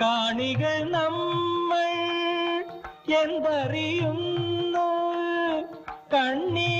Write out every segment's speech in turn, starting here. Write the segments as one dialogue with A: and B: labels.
A: കാണികൾ നമ്മൾ എന്തറിയുന്നു? കണ്ണീർ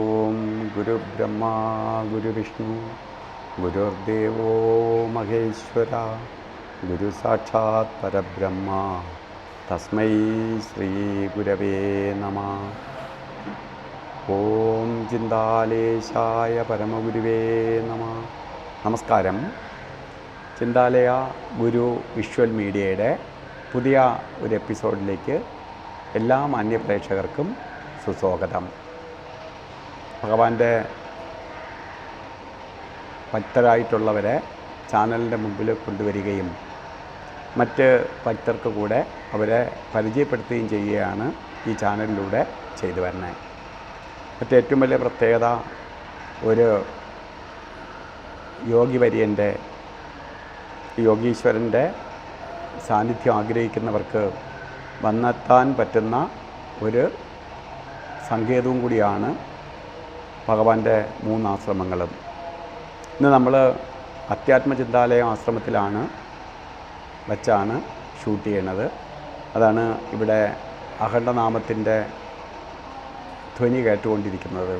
B: ഗുരുബ്രഹ്മ ഗുരുവിഷ്ണു ഗുരുദേവോ മഹേശ്വര ഗുരു സാക്ഷാത് പരബ്രഹ്മ. തസ്മൈ ശ്രീ ഗുരവേ നമ. ഓം ചിന്താലേശായ പരമഗുരുവേ നമ. നമസ്കാരം. ചിന്താലയ ഗുരു വിഷ്വൽ മീഡിയയുടെ പുതിയ ഒരു എപ്പിസോഡിലേക്ക് എല്ലാ മാന്യപ്രേക്ഷകർക്കും സുസ്വാഗതം. ഭഗവാന്റെ ഭക്തരായിട്ടുള്ളവരെ ചാനലിന്റെ മുമ്പിൽ കൊണ്ടുവരികയും മറ്റ് ഭക്തർക്ക് കൂടെ അവരെ പരിചയപ്പെടുത്തുകയും ചെയ്യുകയാണ് ഈ ചാനലിലൂടെ ചെയ്തു വരുന്നത്. മറ്റേ ഏറ്റവും വലിയ പ്രത്യേകത ഒരു യോഗി വര്യന്റെ യോഗീശ്വരന്റെ സാന്നിധ്യം ആഗ്രഹിക്കുന്നവർക്ക് വന്നെത്താൻ പറ്റുന്ന ഒരു സങ്കേതവും കൂടിയാണ് ഭഗവാന്റെ മൂന്നാശ്രമങ്ങളും. ഇന്ന് നമ്മൾ അത്യാത്മചിന്താലയം ആശ്രമത്തിലാണ് വച്ചാണ് ഷൂട്ട് ചെയ്യണത്. അതാണ് ഇവിടെ അഖണ്ഡനാമത്തിന്റെ ധ്വനി കേട്ടുകൊണ്ടിരിക്കുന്നത്.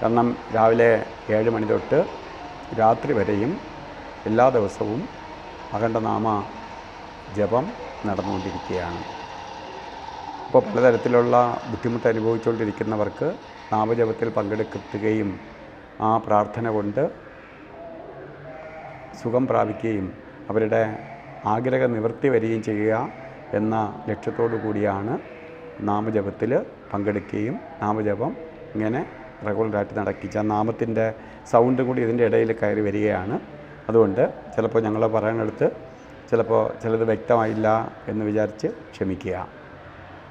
B: കാരണം രാവിലെ ഏഴ് മണി തൊട്ട് രാത്രി വരെയും എല്ലാ ദിവസവും അഖണ്ഡനാമ ജപം നടന്നുകൊണ്ടിരിക്കുകയാണ്. ഇപ്പോൾ പലതരത്തിലുള്ള ബുദ്ധിമുട്ട് അനുഭവിച്ചുകൊണ്ടിരിക്കുന്നവർക്ക് നാമജപത്തിൽ പങ്കെടുക്കുകയും ആ പ്രാർത്ഥന കൊണ്ട് സുഖം പ്രാപിക്കുകയും അവരുടെ ആഗ്രഹ നിവൃത്തി വരികയും ചെയ്യുക എന്ന ലക്ഷ്യത്തോടു കൂടിയാണ് നാമജപത്തിൽ പങ്കെടുക്കുകയും നാമജപം ഇങ്ങനെ റെഗുലറായിട്ട് നടക്കിച്ച നാമത്തിന്റെ സൗണ്ടും കൂടി ഇതിന്റെ ഇടയിൽ കയറി വരികയാണ്. അതുകൊണ്ട് ചിലപ്പോൾ ഞങ്ങൾ പറയാനെടുത്ത് ചിലപ്പോൾ ചിലത് വ്യക്തമായില്ല എന്ന് വിചാരിച്ച് ക്ഷമിക്കുക.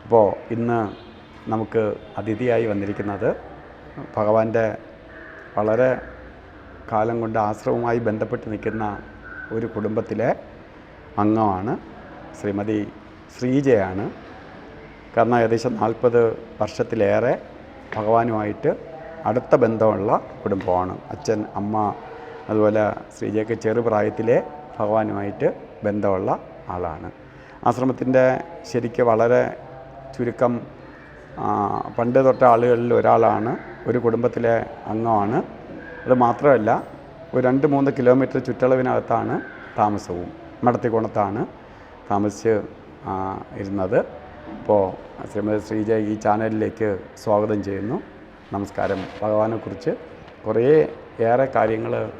B: അപ്പോൾ ഇന്ന് നമുക്ക് അതിഥിയായി വന്നിരിക്കുന്നത്. ഭഗവാന്റെ വളരെ കാലം കൊണ്ട് ആശ്രമവുമായി ബന്ധപ്പെട്ട് നിൽക്കുന്ന ഒരു കുടുംബത്തിലെ അംഗമാണ് ശ്രീമതി ശ്രീജയാണ്. കാരണം ഏകദേശം നാൽപ്പത് വർഷത്തിലേറെ ഭഗവാനുമായിട്ട് അടുത്ത ബന്ധമുള്ള കുടുംബമാണ്. അച്ഛൻ അമ്മ അതുപോലെ ശ്രീജയ്ക്ക് ചെറുപ്രായത്തിലെ ഭഗവാനുമായിട്ട് ബന്ധമുള്ള ആളാണ്. ആശ്രമത്തിന്റെ ശരിക്ക് വളരെ ചുരുക്കം പണ്ട് തൊട്ട ആളുകളിൽ ഒരാളാണ്. ഒരു കുടുംബത്തിലെ അംഗമാണ്. അത് മാത്രമല്ല ഒരു രണ്ട് മൂന്ന് കിലോമീറ്റർ ചുറ്റളവിനകത്താണ് താമസവും. മടത്തിക്കോണത്താണ് താമസിച്ച് ഇരുന്നത്. അപ്പോൾ ശ്രീമതി ശ്രീജ ഈ ചാനലിലേക്ക് സ്വാഗതം ചെയ്യുന്നു. നമസ്കാരം. ഭഗവാനെക്കുറിച്ച് കുറേ ഏറെ കാര്യങ്ങൾ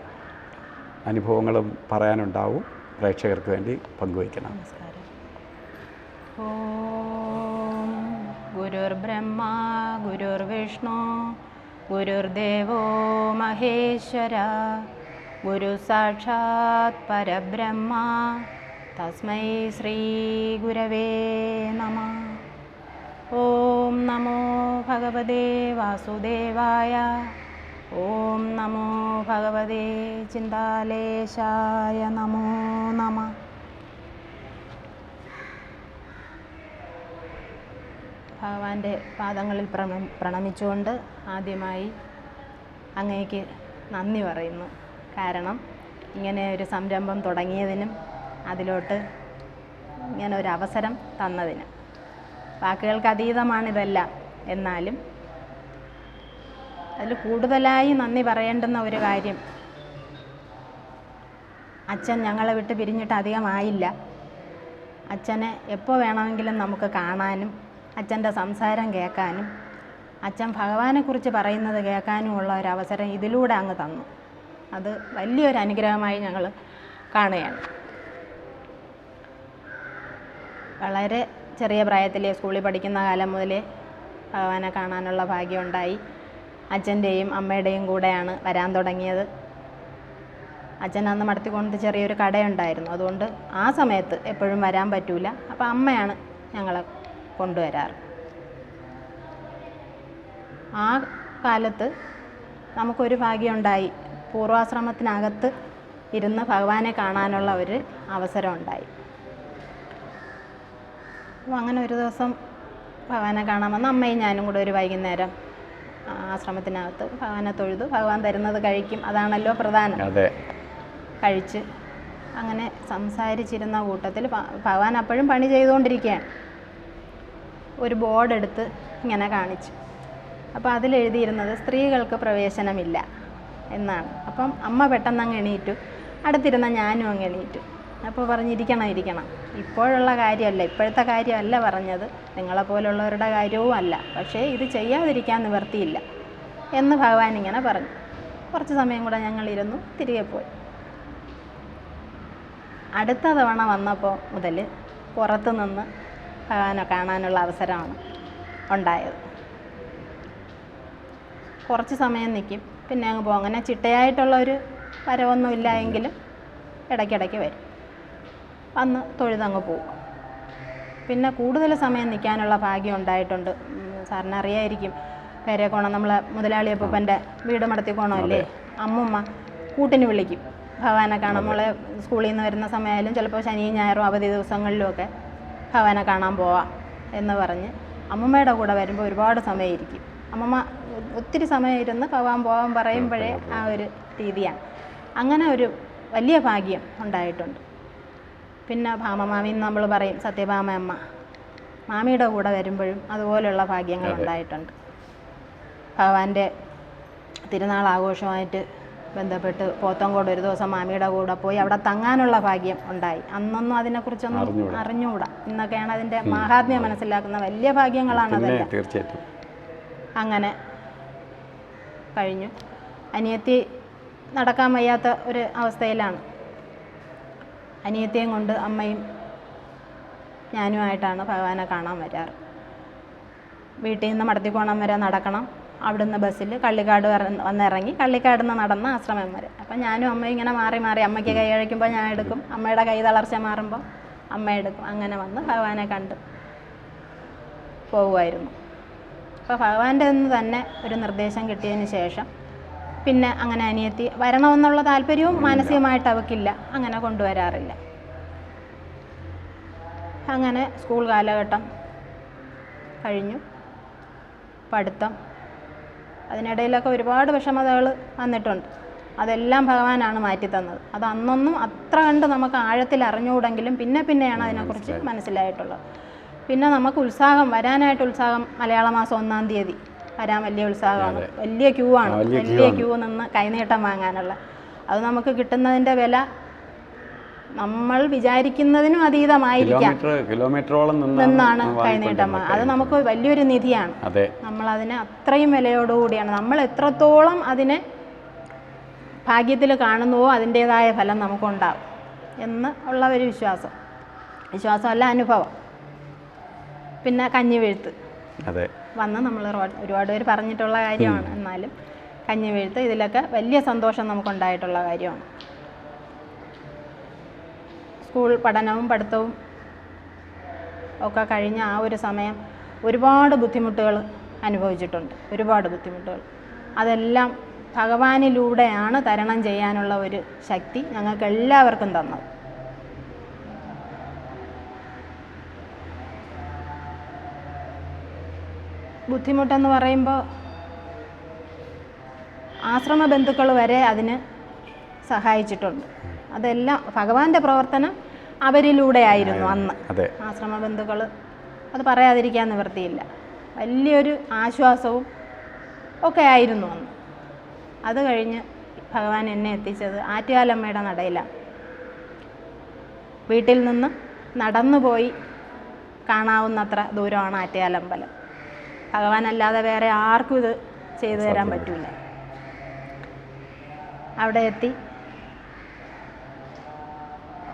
B: അനുഭവങ്ങളും പറയാനുണ്ടാവും. പ്രേക്ഷകർക്ക് വേണ്ടി പങ്കുവയ്ക്കണം.
C: നമസ്കാരം. ഗുരുർബ്രഹ്മ ഗുരുർവിഷ്ണു ഗുരുർദേവോ മഹേശ്വര ഗുരു സാക്ഷാത് പരബ്രഹ്മ തസ്മൈ ശ്രീ ഗുരവേ നമ. ഓം നമോ ഭഗവതേ വാസുദേവായ ഓം നമോ ഭഗവതേ ചിന്താലേശായ നമോ നമ. ഭഗവാന്റെ പാദങ്ങളിൽ പ്രണ പ്രണമിച്ചുകൊണ്ട് ആദ്യമായി അങ്ങേക്ക് നന്ദി പറയുന്നു. കാരണം ഇങ്ങനെ ഒരു സംരംഭം തുടങ്ങിയതിനും അതിലോട്ട് ഇങ്ങനെ ഒരു അവസരം തന്നതിനും. വാക്കുകൾക്ക് അതീതമാണിതെല്ലാം. എന്നാലും അതിൽ കൂടുതലായി നന്ദി പറയേണ്ടുന്ന ഒരു കാര്യം അച്ഛൻ ഞങ്ങളെ വിട്ട് പിരിഞ്ഞിട്ട് അധികമായില്ല. അച്ഛനെ എപ്പോൾ വേണമെങ്കിലും നമുക്ക് കാണാനും അച്ഛന്റെ സംസാരം കേൾക്കാനും അച്ഛൻ ഭഗവാനെക്കുറിച്ച് പറയുന്നത് കേൾക്കാനുമുള്ള ഒരു അവസരം ഇതിലൂടെ അങ്ങ് തന്നു. അത് വലിയൊരു അനുഗ്രഹമായി ഞങ്ങൾ കാണുകയാണ്. വളരെ ചെറിയ പ്രായത്തിലെ സ്കൂളിൽ പഠിക്കുന്ന കാലം മുതലേ ഭഗവാനെ കാണാനുള്ള ഭാഗ്യമുണ്ടായി. അച്ഛന്റെയും അമ്മയുടെയും കൂടെയാണ് വരാൻ തുടങ്ങിയത്. അച്ഛൻ അന്ന് മടത്തിക്കൊണ്ട് ചെറിയൊരു കടയുണ്ടായിരുന്നു. അതുകൊണ്ട് ആ സമയത്ത് എപ്പോഴും വരാൻ പറ്റൂല. അപ്പോൾ അമ്മയാണ് ഞങ്ങളെ കൊണ്ടുവരാറ്. ആ കാലത്ത് നമുക്കൊരു ഭാഗ്യമുണ്ടായി. പൂർവാശ്രമത്തിനകത്ത് ഇരുന്ന് ഭഗവാനെ കാണാനുള്ള ഒരു അവസരം ഉണ്ടായി അപ്പോൾ അങ്ങനെ ഒരു ദിവസം ഭഗവാനെ കാണാൻ വന്ന അമ്മയും ഞാനും കൂടെ ഒരു വൈകുന്നേരം ആശ്രമത്തിനകത്ത് ഭഗവാനെ തൊഴുതു. ഭഗവാൻ തരുന്നത് കഴിക്കും. അതാണല്ലോ പ്രധാനം. കഴിച്ച് അങ്ങനെ സംസാരിച്ചിരുന്ന കൂട്ടത്തിൽ ഭഗവാൻ അപ്പോഴും പണി ചെയ്തുകൊണ്ടിരിക്കുകയാണ്. ഒരു ബോർഡ് എടുത്ത് ഇങ്ങനെ കാണിച്ചു. അപ്പോൾ അതിലെഴുതിയിരുന്നത് സ്ത്രീകൾക്ക് പ്രവേശനമില്ല എന്നാണ്. അപ്പം അമ്മ പെട്ടെന്ന് അങ്ങ് എണീറ്റു. അടുത്തിരുന്ന ഞാനും അങ്ങ് എണീറ്റു. അപ്പോൾ പറഞ്ഞിരിക്കണം ഇരിക്കണം ഇപ്പോഴുള്ള കാര്യമല്ല ഇപ്പോഴത്തെ കാര്യമല്ല പറഞ്ഞത്. നിങ്ങളെപ്പോലുള്ളവരുടെ കാര്യവും അല്ല. പക്ഷേ ഇത് ചെയ്യാതിരിക്കാൻ നിവർത്തിയില്ല എന്ന് ഭഗവാൻ ഇങ്ങനെ പറഞ്ഞു. കുറച്ച് സമയം കൂടെ ഞങ്ങളിരുന്നു തിരികെ പോയി. അടുത്ത തവണ വന്നപ്പോൾ മുതൽ പുറത്തു നിന്ന് ഭഗവാനെ കാണാനുള്ള അവസരമാണ് ഉണ്ടായത്. കുറച്ച് സമയം നിൽക്കും പിന്നെ അങ്ങ് പോകും. അങ്ങനെ ചിട്ടയായിട്ടുള്ള ഒരു വരവൊന്നും ഇല്ല എങ്കിലും ഇടയ്ക്കിടയ്ക്ക് വരും. വന്ന് തൊഴുതങ്ങ് പോകും. പിന്നെ കൂടുതൽ സമയം നിൽക്കാനുള്ള ഭാഗ്യം ഉണ്ടായിട്ടുണ്ട്. സാറിന് അറിയായിരിക്കും. പേരേക്കോണം നമ്മളെ മുതലാളിയപ്പൂപ്പന്റെ വീട് മടത്തിക്കോണമല്ലേ അമ്മുമ്മ കൂട്ടിന് വിളിക്കും. ഭഗവാനെ കാണാൻ മോളെ സ്കൂളിൽ നിന്ന് വരുന്ന സമയമായാലും ചിലപ്പോൾ ശനിയും ഞായറും അവധി ദിവസങ്ങളിലുമൊക്കെ ഭവാനെ കാണാൻ പോവാം എന്ന് പറഞ്ഞ് അമ്മമ്മയുടെ കൂടെ വരുമ്പോൾ ഒരുപാട് സമയം ഇരിക്കും അമ്മമ്മ ഒത്തിരി സമയം ഇരുന്ന് പോവാൻ പോവാൻ പറയുമ്പോഴേ ആ ഒരു രീതിയാണ് അങ്ങനെ ഒരു വലിയ ഭാഗ്യം ഉണ്ടായിട്ടുണ്ട്. പിന്നെ ഭാമമാമി എന്ന് നമ്മൾ പറയും സത്യഭാമ അമ്മ. മാമിയുടെ കൂടെ വരുമ്പോഴും അതുപോലെയുള്ള ഭാഗ്യങ്ങൾ ഉണ്ടായിട്ടുണ്ട്. ഭഗവാന്റെ തിരുനാൾ ആഘോഷമായിട്ട് ബന്ധപ്പെട്ട് പോത്തങ്കോട് ഒരു ദിവസം മാമിയുടെ കൂടെ പോയി അവിടെ തങ്ങാനുള്ള ഭാഗ്യം ഉണ്ടായി. അന്നൊന്നും അതിനെക്കുറിച്ചൊന്നും. അറിഞ്ഞുകൂടാ ഇന്നൊക്കെയാണ് അതിന്റെ മഹാത്മ്യം മനസ്സിലാക്കുന്ന വലിയ ഭാഗ്യങ്ങളാണ് അതെല്ലാം.
B: തീർച്ചയായിട്ടും.
C: അങ്ങനെ കഴിഞ്ഞു. അനിയത്തി നടക്കാൻ വയ്യാത്ത ഒരു അവസ്ഥയിലാണ്. അനിയത്തിയും കൊണ്ട് അമ്മയും ഞാനുമായിട്ടാണ് ഭഗവാനെ കാണാൻ വരാറ്. വീട്ടിൽ നിന്ന് മടത്തിക്കോണം വരെ നടക്കണം. അവിടുന്ന് ബസ്സിൽ കള്ളിക്കാട് വന്നിറങ്ങി കള്ളിക്കാട് നിന്ന് നടന്ന ആശ്രമം വരെ. അപ്പം ഞാനും അമ്മയും ഇങ്ങനെ മാറി മാറി അമ്മയ്ക്ക് കൈ അഴിക്കുമ്പോൾ ഞാൻ എടുക്കും. അമ്മയുടെ കൈ തളർച്ച മാറുമ്പോൾ അമ്മ എടുക്കും. അങ്ങനെ വന്ന് ഭഗവാനെ കണ്ട് പോവുമായിരുന്നു. അപ്പോൾ ഭഗവാന്റെ നിന്ന് തന്നെ ഒരു നിർദ്ദേശം കിട്ടിയതിന് ശേഷം പിന്നെ അങ്ങനെ അനിയത്തി വരണമെന്നുള്ള താല്പര്യവും മാനസികമായിട്ട് അവക്കില്ല അങ്ങനെ കൊണ്ടുവരാറില്ല. അങ്ങനെ സ്കൂൾ കാലഘട്ടം കഴിഞ്ഞു. പഠിത്തം അതിനിടയിലൊക്കെ ഒരുപാട് വിഷമതകൾ വന്നിട്ടുണ്ട്. അതെല്ലാം ഭഗവാനാണ് മാറ്റി തന്നത് അത് അന്നൊന്നും അത്ര കണ്ട് നമുക്ക് ആഴത്തിൽ അറിഞ്ഞുകൂടെങ്കിലും പിന്നെ പിന്നെയാണ് അതിനെക്കുറിച്ച് മനസ്സിലായിട്ടുള്ളത്. പിന്നെ നമുക്ക് ഉത്സാഹം വരാനായിട്ട് ഉത്സാഹം മലയാള മാസം ഒന്നാം തീയതി വരാൻ വലിയ ഉത്സാഹമാണ്. വലിയ ക്യൂ ആണ്
B: വലിയ.
C: ക്യൂ നിന്ന് കൈനീട്ടം വാങ്ങാനുള്ള. അത് നമുക്ക് കിട്ടുന്നതിന്റെ വില നമ്മൾ വിചാരിക്കുന്നതിനും അതീതമായിരിക്കാം.
B: കിലോമീറ്ററോളം
C: നിന്നാണ് കൈനീട്ടം അത് നമുക്ക് വലിയൊരു നിധിയാണ്.
B: നമ്മൾ
C: അതിന് അത്രയും വിലയോടുകൂടിയാണ്. നമ്മൾ എത്രത്തോളം അതിനെ ഭാഗ്യത്തിൽ കാണുന്നുവോ അതിന്റേതായ ഫലം നമുക്കുണ്ടാവും എന്ന് ഉള്ള ഒരു വിശ്വാസം. വിശ്വാസമല്ല അനുഭവം. പിന്നെ കഞ്ഞി വീഴ്ത്ത്.
B: അതെ.
C: വന്ന് നമ്മൾ ഒരുപാട് പേര് പറഞ്ഞിട്ടുള്ള കാര്യമാണ്. എന്നാലും കഞ്ഞി വീഴ്ത്ത് ഇതിലൊക്കെ വലിയ സന്തോഷം നമുക്കുണ്ടായിട്ടുള്ള കാര്യമാണ്. സ്കൂൾ പഠനവും പഠിത്തവും ഒക്കെ കഴിഞ്ഞ ആ ഒരു സമയം ഒരുപാട് ബുദ്ധിമുട്ടുകൾ അനുഭവിച്ചിട്ടുണ്ട്. ഒരുപാട് ബുദ്ധിമുട്ടുകൾ. അതെല്ലാം ഭഗവാനിലൂടെയാണ് തരണം ചെയ്യാനുള്ള ഒരു ശക്തി ഞങ്ങൾക്ക് എല്ലാവർക്കും തന്നത്. ബുദ്ധിമുട്ടെന്ന് പറയുമ്പോൾ ആശ്രമ ബന്ധുക്കൾ വരെ അതിന് സഹായിച്ചിട്ടുണ്ട്. അതെല്ലാം ഭഗവാന്റെ പ്രവർത്തനം അവരിലൂടെ ആയിരുന്നു.
B: അന്ന്.
C: ആശ്രമ ബന്ധുക്കൾ അത് പറയാതിരിക്കാൻ നിവൃത്തിയില്ല. വലിയൊരു ആശ്വാസവും ഒക്കെ ആയിരുന്നു അന്ന്. അത് കഴിഞ്ഞ് ഭഗവാൻ എന്നെ എത്തിച്ചത് ആറ്റുകാലമ്മയുടെ നടയിലാണ് വീട്ടിൽ നിന്ന് നടന്നു പോയി കാണാവുന്നത്ര ദൂരമാണ് ആറ്റുകാലമ്പലം. ഭഗവാനല്ലാതെ വേറെ ആർക്കും ഇത് ചെയ്തു തരാൻ പറ്റില്ല അവിടെ എത്തി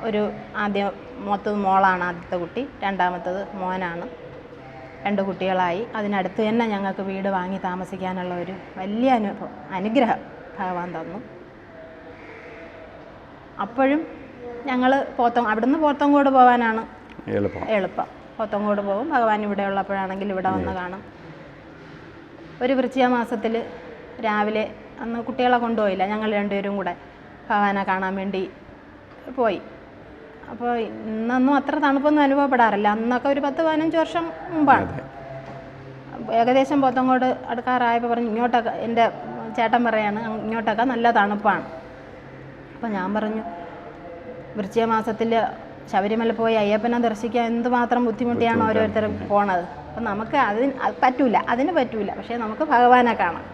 C: ഒരു ആദ്യം മൂത്തത് മോളാണ് ആദ്യത്തെ കുട്ടി രണ്ടാമത്തത് മോനാണ്. രണ്ട് കുട്ടികളായി. അതിനടുത്ത് തന്നെ ഞങ്ങൾക്ക് വീട് വാങ്ങി താമസിക്കാനുള്ള ഒരു വലിയ അനുഭവം അനുഗ്രഹം ഭഗവാൻ തന്നു. അപ്പോഴും ഞങ്ങൾ പോത്തം അവിടുന്ന് പോത്തങ്കോട് പോകാനാണ്
B: എളുപ്പം.
C: എളുപ്പം. പോത്തങ്കോട് പോകും. ഭഗവാൻ ഇവിടെ ഉള്ളപ്പോഴാണെങ്കിൽ ഇവിടെ വന്ന് കാണും. ഒരു വൃശ്ചിക മാസത്തിൽ രാവിലെ അന്ന് കുട്ടികളെ കൊണ്ടുപോയില്ല. ഞങ്ങൾ രണ്ടുപേരും കൂടെ ഭഗവാനെ കാണാൻ വേണ്ടി പോയി. അപ്പോൾ ഇന്നൊന്നും അത്ര തണുപ്പൊന്നും അനുഭവപ്പെടാറില്ല. അന്നൊക്കെ ഒരു പത്ത് പതിനഞ്ച് വർഷം മുമ്പാണ്. ഏകദേശം പോത്തങ്കോട് അടുക്കാറായപ്പോൾ പറഞ്ഞു ഇങ്ങോട്ടൊക്കെ എന്റെ ചേട്ടൻ പറയാണ് "അങ്ങ് ഇങ്ങോട്ടൊക്കെ നല്ല തണുപ്പാണ്. അപ്പോൾ ഞാൻ പറഞ്ഞു വൃശ്ചിക മാസത്തിൽ ശബരിമല പോയി അയ്യപ്പനെ ദർശിക്കാൻ എന്തുമാത്രം ബുദ്ധിമുട്ടിയാണ് ഓരോരുത്തരും പോണത്? അപ്പം നമുക്ക് അതിന് പറ്റൂല അതിന് പറ്റൂല. പക്ഷേ നമുക്ക് ഭഗവാനെ കാണാം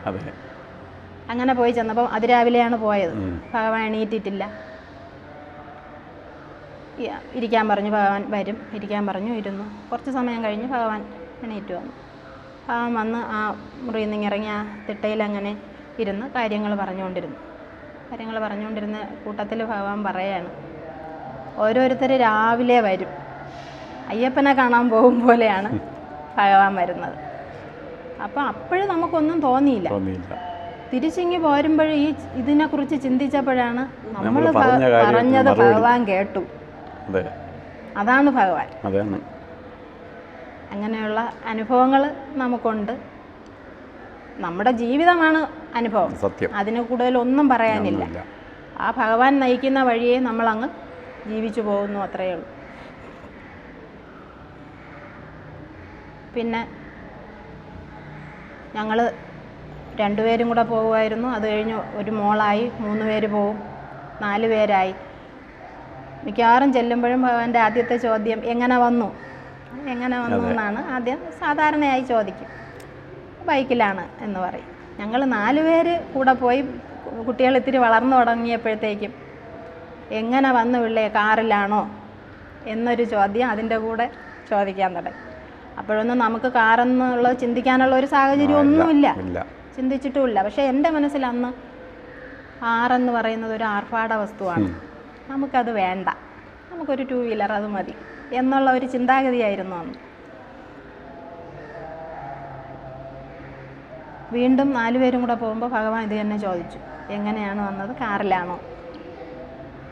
C: അങ്ങനെ പോയി ചെന്നപ്പോൾ അതിരാവിലെയാണ് പോയത്. ഭഗവാൻ എണീറ്റിട്ടില്ല. ഇരിക്കാൻ പറഞ്ഞു ഭഗവാൻ വരും ഇരിക്കാൻ പറഞ്ഞു ഇരുന്നു. കുറച്ച് സമയം കഴിഞ്ഞ് ഭഗവാൻ എണീറ്റ് വന്നു. ഭഗവാൻ വന്ന് ആ മുറിയിൽ നിന്ന് ഇറങ്ങി ആ തിട്ടയിൽ അങ്ങനെ ഇരുന്ന് കാര്യങ്ങൾ പറഞ്ഞുകൊണ്ടിരുന്നു. കാര്യങ്ങൾ പറഞ്ഞുകൊണ്ടിരുന്ന കൂട്ടത്തിൽ ഭഗവാൻ പറയാണ് ഓരോരുത്തർ രാവിലെ വരും. അയ്യപ്പനെ കാണാൻ പോകും പോലെയാണ് ഭഗവാൻ വരുന്നത്. അപ്പോൾ അപ്പോഴും നമുക്കൊന്നും തോന്നിയില്ല. തിരിച്ചിങ്ങി പോരുമ്പോൾ ഈ ഇതിനെക്കുറിച്ച് ചിന്തിച്ചപ്പോഴാണ് നമ്മൾ പറഞ്ഞത് ഭഗവാൻ കേട്ടു.
B: അതെ.
C: അതാണ് ഭഗവാൻ.
B: അതാണ്.
C: അങ്ങനെയുള്ള അനുഭവങ്ങൾ നമുക്കുണ്ട്. നമ്മുടെ ജീവിതമാണ് അനുഭവം.
B: സത്യം.
C: അതിന് കൂടുതൽ ഒന്നും പറയാനില്ല ആ ഭഗവാൻ നയിക്കുന്ന വഴിയെ നമ്മളങ്ങ് ജീവിച്ചു പോകുന്നു അത്രയേ ഉള്ളൂ. പിന്നെ ഞങ്ങൾ രണ്ടുപേരും കൂടെ പോകുമായിരുന്നു. അത് കഴിഞ്ഞ് ഒരു മോളായി മൂന്ന് പേര് പോവും നാല് പേരായി. മിക്കവാറും ചെല്ലുമ്പോഴും ഭഗവാന്റെ ആദ്യത്തെ ചോദ്യം എങ്ങനെ വന്നു? എങ്ങനെ വന്നു എന്നാണ്. ആദ്യം സാധാരണയായി ചോദിക്കും. ബൈക്കിലാണ് എന്ന് പറയും. ഞങ്ങൾ നാലുപേര് കൂടെ പോയി കുട്ടികൾ ഇത്തിരി വളർന്നു തുടങ്ങിയപ്പോഴത്തേക്കും എങ്ങനെ വന്നു പിള്ളേ കാറിലാണോ? എന്നൊരു ചോദ്യം അതിന്റെ കൂടെ ചോദിക്കാൻ തുടങ്ങി. അപ്പോഴൊന്നും നമുക്ക് കാറെന്നുള്ള ചിന്തിക്കാനുള്ള ഒരു സാഹചര്യം ഒന്നുമില്ല. ചിന്തിച്ചിട്ടുമില്ല. പക്ഷേ എന്റെ മനസ്സിൽ അന്ന് ആറെന്ന് പറയുന്നത് ഒരു ആർഭാട വസ്തുവാണ്. നമുക്കത് വേണ്ട. നമുക്കൊരു ടു വീലർ അത് മതി. എന്നുള്ള ഒരു ചിന്താഗതിയായിരുന്നു അന്ന്. വീണ്ടും നാലുപേരും കൂടെ പോകുമ്പോൾ ഭഗവാൻ ഇത് തന്നെ ചോദിച്ചു. എങ്ങനെയാണ് വന്നത്? കാറിലാണോ?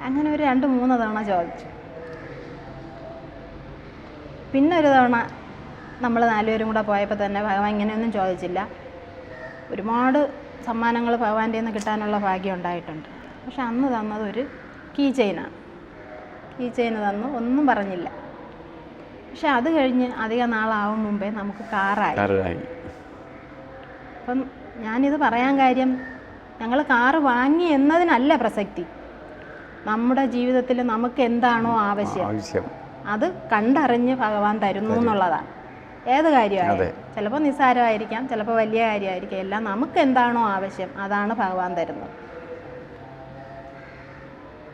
C: അങ്ങനെ ഒരു രണ്ട് മൂന്ന് തവണ ചോദിച്ചു. പിന്നെ ഒരു തവണ നമ്മൾ നാലുപേരും കൂടെ പോയപ്പോൾ തന്നെ ഭഗവാൻ ഇങ്ങനെയൊന്നും ചോദിച്ചില്ല. ഒരുപാട് സമ്മാനങ്ങൾ ഭഗവാന്റെ നിന്ന് കിട്ടാനുള്ള ഭാഗ്യം ഉണ്ടായിട്ടുണ്ട്. പക്ഷെ അന്ന് തന്നത് ഒരു കീ ചെയിനാണ് കീ ചെയിൻ തന്നു. ഒന്നും പറഞ്ഞില്ല. പക്ഷെ അത് കഴിഞ്ഞ് അധിക നാളാവും മുമ്പേ നമുക്ക് കാറായി. അപ്പം ഞാനിത് പറയാൻ കാര്യം ഞങ്ങൾ കാറ് വാങ്ങി എന്നതിനല്ല പ്രസക്തി. നമ്മുടെ ജീവിതത്തിൽ നമുക്ക് എന്താണോ ആവശ്യം. അത് കണ്ടറിഞ്ഞ് ഭഗവാൻ തരുന്നു എന്നുള്ളതാണ്. ഏത് കാര്യമായാലും. ചിലപ്പോൾ നിസ്സാരമായിരിക്കാം ചിലപ്പോൾ വലിയ കാര്യമായിരിക്കാം. എല്ലാം നമുക്ക് എന്താണോ ആവശ്യം അതാണ് ഭഗവാൻ തരുന്നത്.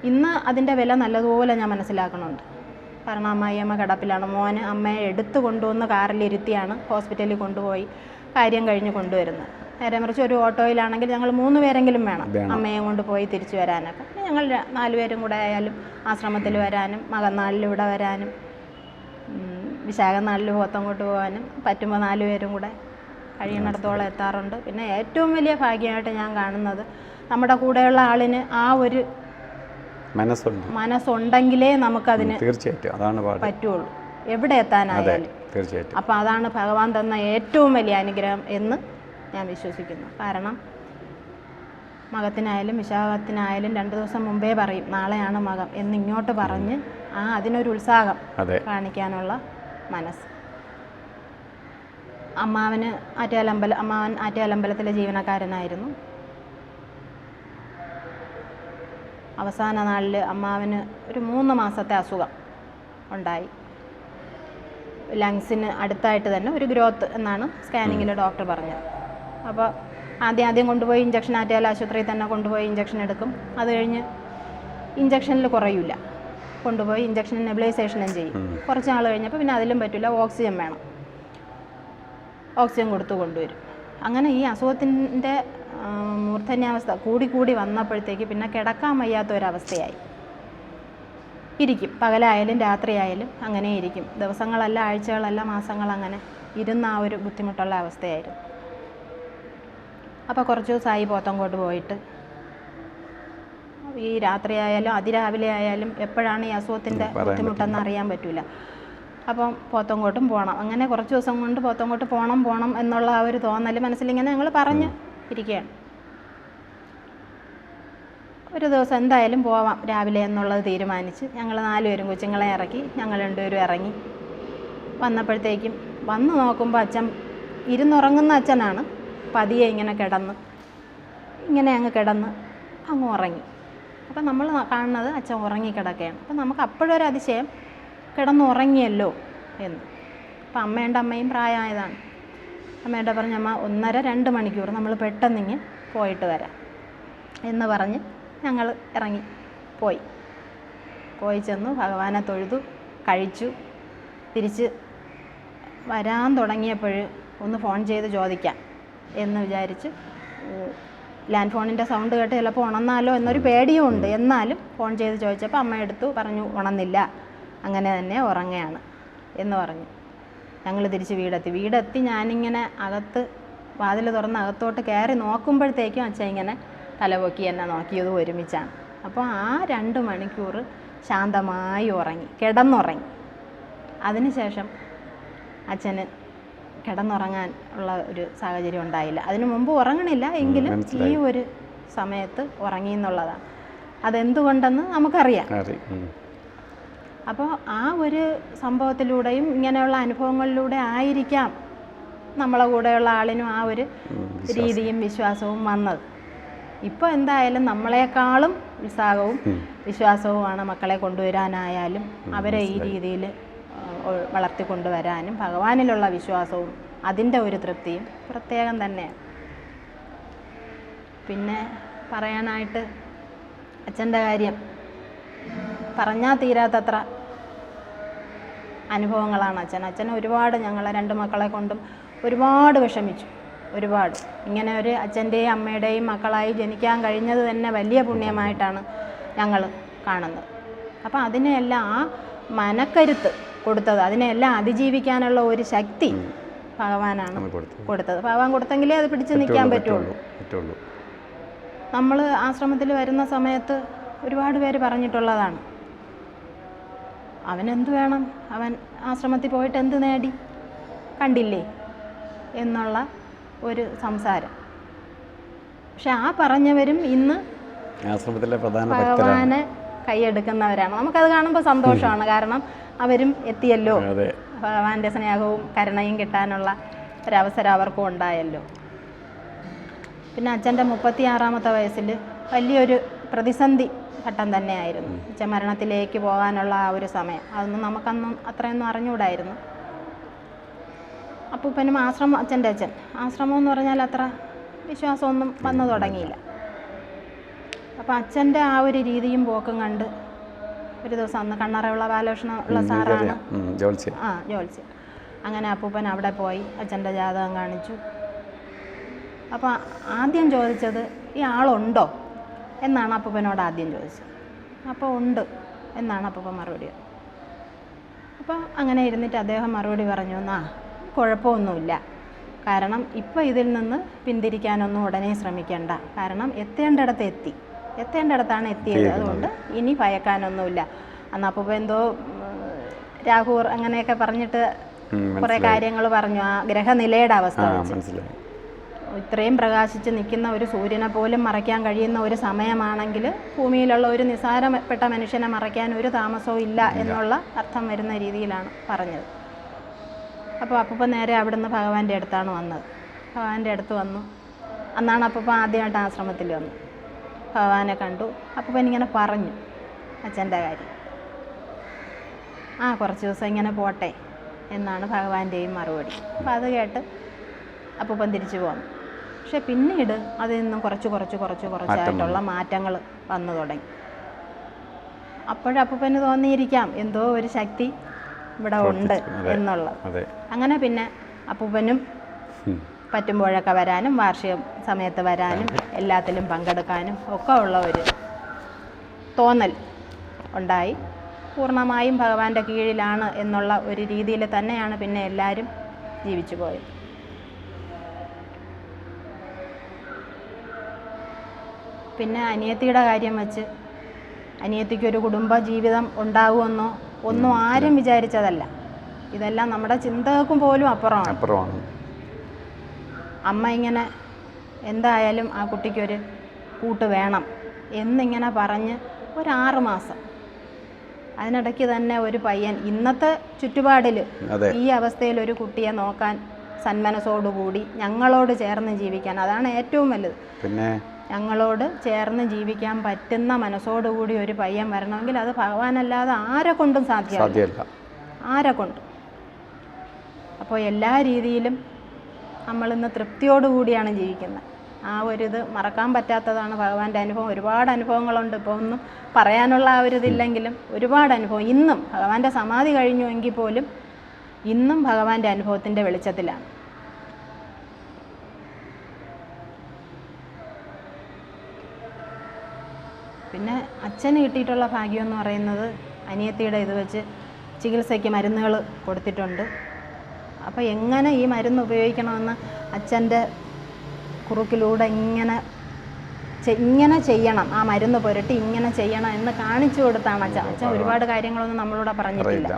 C: ഇന്ന് അതിന്റെ വില നല്ലതുപോലെ ഞാൻ മനസ്സിലാക്കണുണ്ട്. കാരണം അമ്മായിയമ്മ കിടപ്പിലാണ്. മോന് അമ്മയെ എടുത്തു കൊണ്ടുവന്ന് കാറിലിരുത്തിയാണ് ഹോസ്പിറ്റലിൽ കൊണ്ടുപോയി കാര്യം കഴിഞ്ഞ് കൊണ്ടുവരുന്നത്. നേരെ മറിച്ച് ഒരു ഓട്ടോയിലാണെങ്കിൽ ഞങ്ങൾ മൂന്ന് പേരെങ്കിലും വേണം. അമ്മയെ കൊണ്ട് പോയി തിരിച്ചു വരാനൊക്കെ. പിന്നെ ഞങ്ങൾ നാലുപേരും കൂടെ ആയാലും ആശ്രമത്തിൽ വരാനും മകന്നാളിൽ ഇവിടെ വരാനും ഉം, വിശാഖനാളിൽ പോത്തങ്ങോട്ട് പോകാനും പറ്റുമ്പോൾ നാലുപേരും കൂടെ കഴിയുന്നിടത്തോളം എത്താറുണ്ട്. പിന്നെ ഏറ്റവും വലിയ ഭാഗ്യമായിട്ട് ഞാൻ കാണുന്നത് നമ്മുടെ കൂടെയുള്ള ആളിന് ആ ഒരു
B: മനസ്സുണ്ട്.
C: മനസ്സുണ്ടെങ്കിലേ നമുക്കതിന്
B: തീർച്ചയായിട്ടും. അതാണ്
C: പറ്റുള്ളൂ. എവിടെ എത്താനായാലും.
B: തീർച്ചയായിട്ടും.
C: അപ്പോൾ അതാണ് ഭഗവാൻ തന്ന ഏറ്റവും വലിയ അനുഗ്രഹം എന്ന് ഞാൻ വിശ്വസിക്കുന്നു. കാരണം മകത്തിനായാലും വിശാഖത്തിനായാലും രണ്ട് ദിവസം മുമ്പേ പറയും നാളെയാണ് മകം എന്ന് ഇങ്ങോട്ട് പറഞ്ഞ് ആ അതിനൊരു ഉത്സാഹം കാണിക്കാനുള്ള മനസ്സ്. അമ്മാവന് ആറ്റയാലമ്പലം അമ്മാവൻ ആറ്റയാലമ്പലത്തിലെ ജീവനക്കാരനായിരുന്നു. അവസാന നാളിൽ അമ്മാവന് ഒരു മൂന്ന് മാസത്തെ അസുഖം ഉണ്ടായി. ലങ്സിന് അടുത്തായിട്ട് തന്നെ ഒരു ഗ്രോത്ത് എന്നാണ് സ്കാനിങ്ങിൽ ഡോക്ടർ പറഞ്ഞത്. അപ്പോൾ ആദ്യം ആദ്യം കൊണ്ടുപോയി ഇഞ്ചക്ഷൻ ആറ്റിയാൽ ആശുപത്രിയിൽ തന്നെ കൊണ്ടുപോയി ഇഞ്ചക്ഷൻ എടുക്കും. അത് കഴിഞ്ഞ് ഇഞ്ചക്ഷനിൽ കുറയില്ല കൊണ്ടുപോയി ഇഞ്ചക്ഷൻ നെബിലൈസേഷനും ചെയ്യും. കുറച്ച് നാൾ കഴിഞ്ഞപ്പോൾ പിന്നെ അതിലും പറ്റില്ല ഓക്സിജൻ വേണം. ഓക്സിജൻ കൊടുത്ത് കൊണ്ടുവരും. അങ്ങനെ ഈ അസുഖത്തിന്റെ മൂർധന്യാവസ്ഥ കൂടി കൂടി വന്നപ്പോഴത്തേക്ക് പിന്നെ കിടക്കാൻ വയ്യാത്ത ഒരവസ്ഥയായി ഇരിക്കും. പകലായാലും രാത്രിയായാലും അങ്ങനെ ഇരിക്കും. ദിവസങ്ങളല്ല ആഴ്ചകളല്ല മാസങ്ങൾ അങ്ങനെ ഇരുന്ന ആ ഒരു ബുദ്ധിമുട്ടുള്ള അവസ്ഥയായിരുന്നു. അപ്പോൾ കുറച്ച് ദിവസമായി പോത്തങ്കോട്ട് പോയിട്ട് ഈ രാത്രിയായാലും അതിരാവിലെ ആയാലും എപ്പോഴാണ് ഈ
B: അസുഖത്തിന്റെ
C: ബുദ്ധിമുട്ടെന്ന് അറിയാൻ പറ്റില്ല അപ്പം പോത്തങ്കോട്ടും പോകണം അങ്ങനെ കുറച്ച് ദിവസം കൊണ്ട് പോത്തങ്കോട്ട് പോകണം പോകണം എന്നുള്ള ആ ഒരു തോന്നൽ മനസ്സിലിങ്ങനെ ഞങ്ങൾ പറഞ്ഞ് ഇരിക്കുകയാണ്. ഒരു ദിവസം എന്തായാലും പോവാം രാവിലെ എന്നുള്ളത് തീരുമാനിച്ച് ഞങ്ങൾ നാലുപേരും കൊച്ചുങ്ങളെ ഇറക്കി ഞങ്ങൾ രണ്ടുപേരും ഇറങ്ങി. വന്നപ്പോഴത്തേക്കും വന്ന് നോക്കുമ്പോൾ അച്ഛൻ ഇരുന്നുറങ്ങുന്ന അച്ഛനാണ്. പതിയെ ഇങ്ങനെ കിടന്ന് ഇങ്ങനെ അങ്ങ് കിടന്ന് അങ്ങ് ഉറങ്ങി. അപ്പം നമ്മൾ കാണുന്നത് അച്ഛൻ ഉറങ്ങി കിടക്കുകയാണ് അപ്പം നമുക്ക് അപ്പോഴൊരു അതിശയം കിടന്നുറങ്ങിയല്ലോ എന്ന്. അപ്പം അമ്മേന്റെ അമ്മയും പ്രായമായതാണ്. അമ്മേന്റെ പറഞ്ഞ അമ്മ ഒന്നര രണ്ട് മണിക്കൂർ നമ്മൾ പെട്ടെന്നിങ്ങ് പോയിട്ട് വരാം. എന്ന് പറഞ്ഞ് ഞങ്ങൾ ഇറങ്ങി പോയി. പോയി ചെന്നു ഭഗവാനെ തൊഴുതു കഴിച്ചു തിരിച്ച് വരാൻ തുടങ്ങിയപ്പോൾ ഒന്ന് ഫോൺ ചെയ്ത് ചോദിക്കാം എന്ന് വിചാരിച്ച് ലാൻഡ് ഫോണിന്റെ സൗണ്ട് കേട്ട് ചിലപ്പോൾ ഉണന്നാലോ എന്നൊരു പേടിയും ഉണ്ട് എന്നാലും ഫോൺ ചെയ്ത് ചോദിച്ചപ്പോൾ അമ്മ എടുത്തു പറഞ്ഞു ഉണന്നില്ല. അങ്ങനെ തന്നെ ഉറങ്ങുകയാണ് എന്ന് പറഞ്ഞു. ഞങ്ങൾ തിരിച്ച് വീടെത്തി. വീടെത്തി ഞാനിങ്ങനെ അകത്ത് വാതിൽ തുറന്ന് അകത്തോട്ട് കയറി നോക്കുമ്പോഴത്തേക്കും അച്ഛൻ ഇങ്ങനെ തലപൊക്കി എന്നെ നോക്കിയത് ഒരുമിച്ചാണ്. അപ്പോൾ ആ രണ്ട് മണിക്കൂർ ശാന്തമായി ഉറങ്ങി കിടന്നുറങ്ങി. അതിനുശേഷം അച്ഛന് കിടന്നുറങ്ങാൻ ഉള്ള ഒരു സാഹചര്യം ഉണ്ടായില്ല. അതിനു മുമ്പ് ഉറങ്ങണില്ല എങ്കിലും ഈ ഒരു സമയത്ത് ഉറങ്ങി എന്നുള്ളതാണ്. അതെന്തുകൊണ്ടെന്ന് നമുക്കറിയാം. അപ്പോൾ ആ ഒരു സംഭവത്തിലൂടെയും ഇങ്ങനെയുള്ള അനുഭവങ്ങളിലൂടെ ആയിരിക്കാം നമ്മളെ കൂടെയുള്ള ആളിനും ആ ഒരു രീതിയും വിശ്വാസവും വന്നത്. ഇപ്പോൾ എന്തായാലും നമ്മളെക്കാളും ഉത്സാഹവും. വിശ്വാസവുമാണ് മക്കളെ കൊണ്ടുവരാനായാലും അവരെ ഈ രീതിയിൽ വളർത്തിക്കൊണ്ടുവരാനും ഭഗവാനിലുള്ള വിശ്വാസവും അതിന്റെ ഒരു തൃപ്തിയും പ്രത്യേകം തന്നെയാണ്. പിന്നെ പറയാനായിട്ട് അച്ഛന്റെ കാര്യം. പറഞ്ഞാൽ തീരാത്തത്ര അനുഭവങ്ങളാണ് അച്ഛൻ. അച്ഛൻ ഒരുപാട് ഞങ്ങളെ രണ്ട് മക്കളെ കൊണ്ടും ഒരുപാട് വിഷമിച്ചു. ഒരുപാട്. ഇങ്ങനെ ഒരു അച്ഛന്റെയും അമ്മയുടെയും മക്കളായി ജനിക്കാൻ കഴിഞ്ഞത് തന്നെ വലിയ പുണ്യമായിട്ടാണ് ഞങ്ങൾ കാണുന്നത്. അപ്പോൾ അതിനെല്ലാം ആ മനക്കരുത്ത് കൊടുത്തത് അതിനെല്ലാം അതിജീവിക്കാനുള്ള ഒരു ശക്തി ഭഗവാനാണ്
B: കൊടുത്തത്.
C: ഭഗവാൻ കൊടുത്തെങ്കിലേ അത് പിടിച്ചു നിൽക്കാൻ പറ്റുള്ളൂ. നമ്മൾ ആശ്രമത്തിൽ വരുന്ന സമയത്ത് ഒരുപാട് പേര് പറഞ്ഞിട്ടുള്ളതാണ്. അവനെന്ത് വേണം? അവൻ ആശ്രമത്തിൽ പോയിട്ട് എന്ത് നേടി? കണ്ടില്ലേ? എന്നുള്ള ഒരു സംസാരം. പക്ഷെ ആ പറഞ്ഞവരും ഇന്ന്
B: ആശ്രമത്തിലെ പ്രധാന
C: ഭഗവാനെ കൈയെടുക്കുന്നവരാണ്. നമുക്കത് കാണുമ്പോൾ സന്തോഷമാണ്. കാരണം അവരും എത്തിയല്ലോ. ഭഗവാന്റെ സ്നേഹവും കരുണയും കിട്ടാനുള്ള ഒരവസരം അവർക്കും ഉണ്ടായല്ലോ. പിന്നെ അച്ഛന്റെ മുപ്പത്തി ആറാമത്തെ വയസ്സിൽ വലിയൊരു പ്രതിസന്ധി ഘട്ടം തന്നെയായിരുന്നു. അച്ഛൻ മരണത്തിലേക്ക് പോകാനുള്ള ആ ഒരു സമയം. അതൊന്നും നമുക്കന്നും അത്രയൊന്നും അറിഞ്ഞുകൂടായിരുന്നു. അപ്പൂപ്പനും ആശ്രമം അച്ഛന്റെ അച്ഛൻ. ആശ്രമം എന്ന് പറഞ്ഞാൽ അത്ര വിശ്വാസമൊന്നും വന്നു തുടങ്ങിയില്ല. അപ്പം അച്ഛന്റെ ആ ഒരു രീതിയും പോക്കും കണ്ട് ഒരു ദിവസം അന്ന് കണ്ണറയുള്ള ബാലകൃഷ്ണ ഉള്ള സാറാണ്. ആ ജോത്സ്യം അങ്ങനെ അപ്പൂപ്പൻ അവിടെ പോയി അച്ഛന്റെ ജാതകം കാണിച്ചു. അപ്പോൾ ആദ്യം ചോദിച്ചത് ഈ ആളുണ്ടോ? എന്നാണ് അപ്പൂപ്പനോട് ആദ്യം ചോദിച്ചത്. അപ്പോൾ ഉണ്ട് എന്നാണ് അപ്പൂപ്പൻ മറുപടി. അപ്പോൾ അങ്ങനെ ഇരുന്നിട്ട് അദ്ദേഹം മറുപടി പറഞ്ഞു എന്നാ കുഴപ്പമൊന്നുമില്ല. കാരണം ഇപ്പോൾ ഇതിൽ നിന്ന് പിന്തിരിക്കാനൊന്നും ഉടനെ ശ്രമിക്കേണ്ട. കാരണം എത്തേണ്ടിടത്ത് എത്തി. എത്തേണ്ടിടത്താണ് എത്തിയത്. അതുകൊണ്ട് ഇനി ഭയക്കാനൊന്നുമില്ല. അന്ന് അപ്പൂപ്പ എന്തോ രാഹുർ അങ്ങനെയൊക്കെ പറഞ്ഞിട്ട് കുറേ കാര്യങ്ങൾ പറഞ്ഞു ആ ഗ്രഹനിലയുടെ അവസ്ഥ
B: മനസ്സിലായി.
C: ഇത്രയും പ്രകാശിച്ച് നിൽക്കുന്ന ഒരു സൂര്യനെ പോലും മറയ്ക്കാൻ കഴിയുന്ന ഒരു സമയമാണെങ്കിൽ ഭൂമിയിലുള്ള ഒരു നിസാരപ്പെട്ട മനുഷ്യനെ മറയ്ക്കാൻ ഒരു താമസവും ഇല്ല എന്നുള്ള അർത്ഥം വരുന്ന രീതിയിലാണ് പറഞ്ഞത്. അപ്പോൾ അപ്പൂപ്പ നേരെ അവിടുന്ന് ഭഗവാന്റെ അടുത്താണ് വന്നത്. ഭഗവാന്റെ അടുത്ത് വന്നു. അന്നാണ് അപ്പൂപ്പ ആദ്യമായിട്ട് ആശ്രമത്തിൽ വന്നു. ഭഗവാനെ കണ്ടു. അപ്പൂപ്പൻ ഇങ്ങനെ പറഞ്ഞു അച്ഛന്റെ കാര്യം. ആ കുറച്ച് ദിവസം ഇങ്ങനെ പോട്ടെ എന്നാണ് ഭഗവാന്റെയും മറുപടി. അപ്പോൾ അത് കേട്ട് അപ്പൂപ്പൻ തിരിച്ചു പോന്നു. പക്ഷെ പിന്നീട് അതിൽ നിന്നും കുറച്ച് കുറച്ച് കുറച്ച് കുറച്ചായിട്ടുള്ള മാറ്റങ്ങൾ. വന്നു തുടങ്ങി. അപ്പോഴപ്പൂപ്പന് തോന്നിയിരിക്കാം എന്തോ ഒരു ശക്തി ഇവിടെ ഉണ്ട്. എന്നുള്ളത്. അങ്ങനെ പിന്നെ അപ്പൂപ്പനും. പറ്റുമ്പോഴൊക്കെ വരാനും വാർഷിക സമയത്ത് വരാനും എല്ലാത്തിലും പങ്കെടുക്കാനും ഒക്കെ ഉള്ള ഒരു തോന്നൽ ഉണ്ടായി. പൂർണമായും ഭഗവാന്റെ കീഴിലാണ് എന്നുള്ള ഒരു രീതിയിൽ തന്നെയാണ് പിന്നെ എല്ലാവരും ജീവിച്ചു പോയത്. പിന്നെ അനിയത്തിയുടെ കാര്യം വെച്ച് അനിയത്തിക്കൊരു കുടുംബ ജീവിതം ഉണ്ടാവുമെന്നോ ഒന്നും ആരും വിചാരിച്ചതല്ല. ഇതെല്ലാം നമ്മുടെ ചിന്തകൾക്കും പോലും അപ്പുറമാണ്.
B: അപ്പുറമാണ്.
C: അമ്മ ഇങ്ങനെ എന്തായാലും ആ കുട്ടിക്കൊരു കൂട്ട് വേണം എന്നിങ്ങനെ പറഞ്ഞ് ഒരാറ് മാസം. അതിനിടയ്ക്ക് തന്നെ ഒരു പയ്യൻ ഇന്നത്തെ ചുറ്റുപാടിൽ ഈ അവസ്ഥയിൽ ഒരു കുട്ടിയെ നോക്കാൻ സന്മനസ്സോടുകൂടി ഞങ്ങളോട് ചേർന്ന് ജീവിക്കാൻ അതാണ് ഏറ്റവും വലുത്.
B: പിന്നെ
C: ഞങ്ങളോട് ചേർന്ന് ജീവിക്കാൻ പറ്റുന്ന മനസ്സോടുകൂടി ഒരു പയ്യൻ വരണമെങ്കിൽ അത് ഭഗവാനല്ലാതെ ആരെ കൊണ്ടും സാധ്യമല്ല. ആരെ കൊണ്ടും. അപ്പോൾ എല്ലാ രീതിയിലും നമ്മളിന്ന് തൃപ്തിയോടുകൂടിയാണ് ജീവിക്കുന്നത്. ആ ഒരു ഇത് മറക്കാൻ പറ്റാത്തതാണ് ഭഗവാന്റെ അനുഭവം. ഒരുപാട് അനുഭവങ്ങളുണ്ട്. ഇപ്പോൾ ഒന്നും പറയാനുള്ള ആ ഒരു ഇതില്ലെങ്കിലും ഒരുപാട് അനുഭവം. ഇന്നും ഭഗവാന്റെ സമാധി കഴിഞ്ഞു എങ്കിൽ പോലും ഇന്നും ഭഗവാന്റെ അനുഭവത്തിന്റെ വെളിച്ചത്തിലാണ്. പിന്നെ അച്ഛന് കിട്ടിയിട്ടുള്ള ഭാഗ്യം എന്ന് പറയുന്നത് അനിയത്തിയുടെ ഇത് വെച്ച് ചികിത്സയ്ക്ക് മരുന്നുകൾ കൊടുത്തിട്ടുണ്ട്. അപ്പോൾ എങ്ങനെ ഈ മരുന്ന് ഉപയോഗിക്കണമെന്ന് അച്ഛന്റെ കുറുക്കിലൂടെ ഇങ്ങനെ ഇങ്ങനെ ചെയ്യണം. ആ മരുന്ന് പുരട്ടി ഇങ്ങനെ ചെയ്യണം എന്ന് കാണിച്ചു കൊടുത്താണ് അച്ഛൻ. അച്ഛൻ ഒരുപാട് കാര്യങ്ങളൊന്നും നമ്മളോട് പറഞ്ഞിട്ടില്ല.